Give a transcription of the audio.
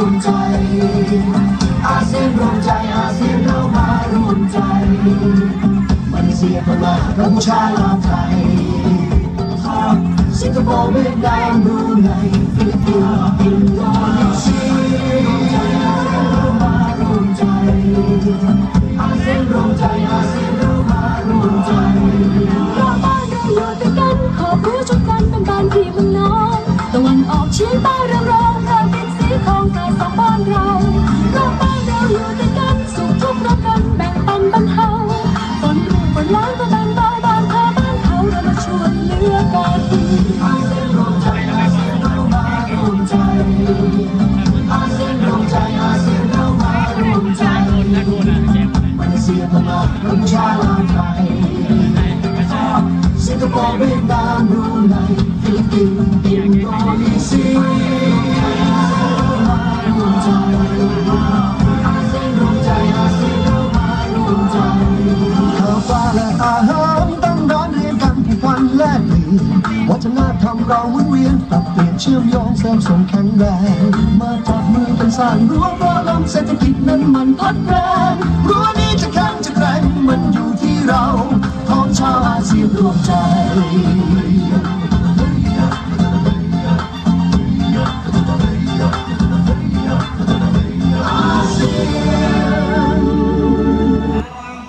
ภูใจ อาเซียนรวมใจอาเซียนเรามารวมใจ มันเสียพลังกัมพูชาลาไทยสิงคโปร์เวียดนามบรูไน กัมพูชาลาวไทยสิงคโปร์เวียดนามบรูไนฟิลิปปินส์อินโดนีเซียรวมใจอาเซียนรวมใจอาเซียนเรามารวมใจข้าวปลาและอาหารต้องร้อนเรียนกันผูกพันแลกเปลี่ยนวัฒนธรรมเราหมุนเวียนปรับเปลี่ยนเชื่อมโยงเสริมส่งแข็งแรงมาจับมือกันสร้างรั้วเพราะลมเศรษฐกิจนั้นมันพัดแรงรั้วนี้จะแข็งจะ ดวงใจ